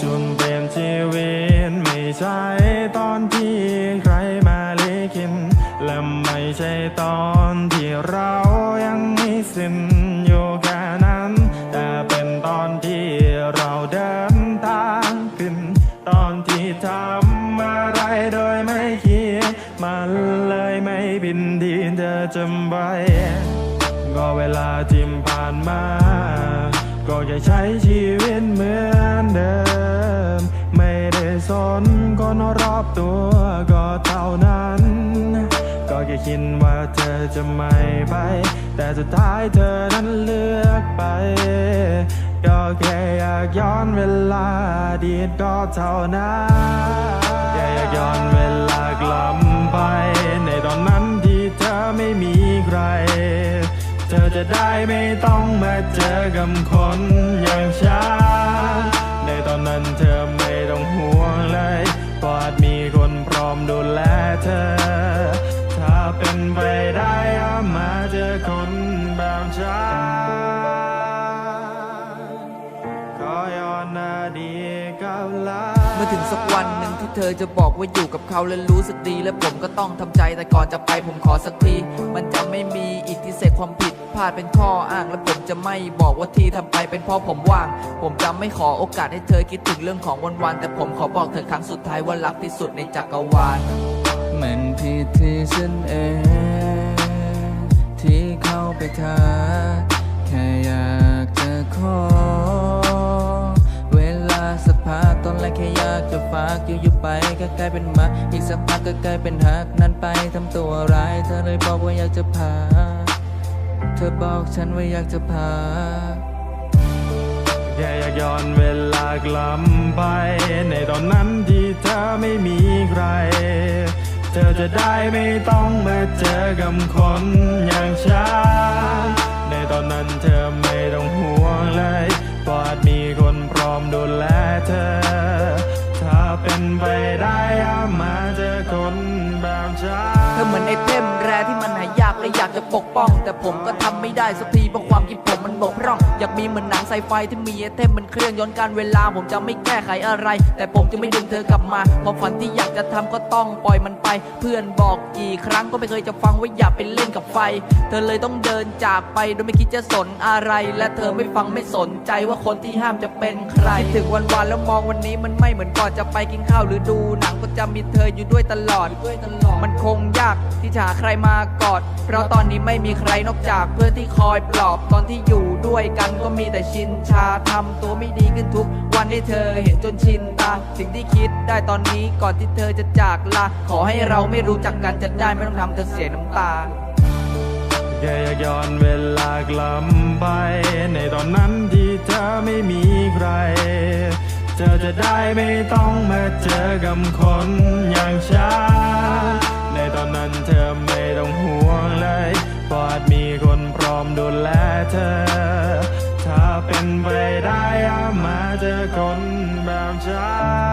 จุนเต็มชีวิตไม่ใช่ตอนที่ใครมาลิขิน และไม่ใช่ตอนที่เรายังมีสิ้นอยู่แค่นั้น แต่เป็นตอนที่เราเดินทางขึ้น ตอนที่ทำอะไรโดยไม่คิดมันเลยไม่บินดีเธอจำไว้ก็เวลาจิมผ่านมา ก็แค่ใช้ชีวิตเหมือนเดิม ไม่ได้สนคนรอบตัวก็เท่านั้น ก็แค่คิดว่าเธอจะไม่ไป แต่สุดท้ายเธอนั้นเลือกไป ก็แค่อยากย้อนเวลาดีตก็เท่านั้นแค่อยากย้อน จะได้ไม่ต้องมาเจอกับคนอย่างฉันในตอนนั้นเธอไม่ต้องห่วงเลยเพราะมีคนพร้อมดูแลเธอ ถ้าเป็นไปได้อย่ามาเจอคนแบบฉันขอย้อนอดีตกับลาเมื่อถึงสักวันหนึ่งที่เธอจะบอกว่าอยู่กับเขาและรู้สึกดี และผมก็ต้องทำใจแต่ก่อนจะไปผมขอสักที มันจะไม่มีอิทธิเศษความผิด ลาดเป็นข้ออ้างและผมจะไม่บอกว่าที่ทำไปเป็นเพราะผมว่าง ผมจะไม่ขอโอกาสให้เธอคิดถึงเรื่องของวันๆแต่ผมขอบอกเธอครั้งสุดท้ายว่ารักที่สุดในจักรวาลมันผิดที่ฉันเองที่เข้าไปท้าแค่อยากจะขอ เวลาสักพักตอนแรกแค่อยากจะฝากอยู่อยู่ๆไปก็กลายเป็นมาอีกสักพักก็กลายเป็นหักนั้นไปทำตัวร้ายเธอเลยบอกว่าอยากจะพา เธอบอกฉันว่าอยากจะพาแค่อยากย้อนเวลากลับไป ในตอนนั้นที่เธอไม่มีใคร เธอจะได้ไม่ต้องมาเจอกับคนอย่างฉันในตอนนั้นเธอไม่ต้องห่วงเลยเพราะมีคนพร้อมดูแล ธอเหมือนไอเทมแรที่มันหายากและอยากจะปกป้อง แต่ผมก็ทำไม่ได้สักทีเพราะความคิดผมมันบกพร่อง อยากมีเหมือนหนังไซไฟที่มีไอเทมมันเครื่องย้อนการเวลาผมจะไม่แก้ไขอะไร แต่ผมจะไม่ดึงเธอกลับมาความฝันที่อยากจะทำก็ต้องปล่อยมันไป เพื่อนบอกกี่ครั้งก็ไม่เคยจะฟังว่าอย่าไปเล่นกับไฟ เธอเลยต้องเดินจากไปโดยไม่คิดจะสนอะไร และเธอไม่ฟังไม่สนใจว่าคนที่ห้ามจะเป็นใครคิดถึงวันวานแล้วมองวันนี้มันไม่เหมือนก่อนจะไปกินข้าวหรือดูหนังก็จะมีเธออยู่ด้วยตลอดมันคงยากที่จะหาใครมากอด เพราะตอนนี้ไม่มีใครนอกจากเพื่อนที่คอยปลอบตอนที่อยู่ด้วยกันก็มีแต่ชินชาทำตัวไม่ดีขึ้นทุก วันให้เธอเห็นจนชินตา สิ่งที่คิดได้ตอนนี้ก่อนที่เธอจะจากลาขอให้เราไม่รู้จักกันจะได้ไม่ต้องทำเธอเสียน้ำตาแค่อยากย้อนเวลากลับไป ในตอนนั้นที่เธอไม่มีใคร เธอจะได้ไม่ต้องมาเจอกับคนอย่างฉัน ตอนนั้นเธอไม่ต้องห่วงเลยปอดมีคนพร้อมดูแลเธอ ถ้าเป็นไปได้อามาเจอคนแบบฉัน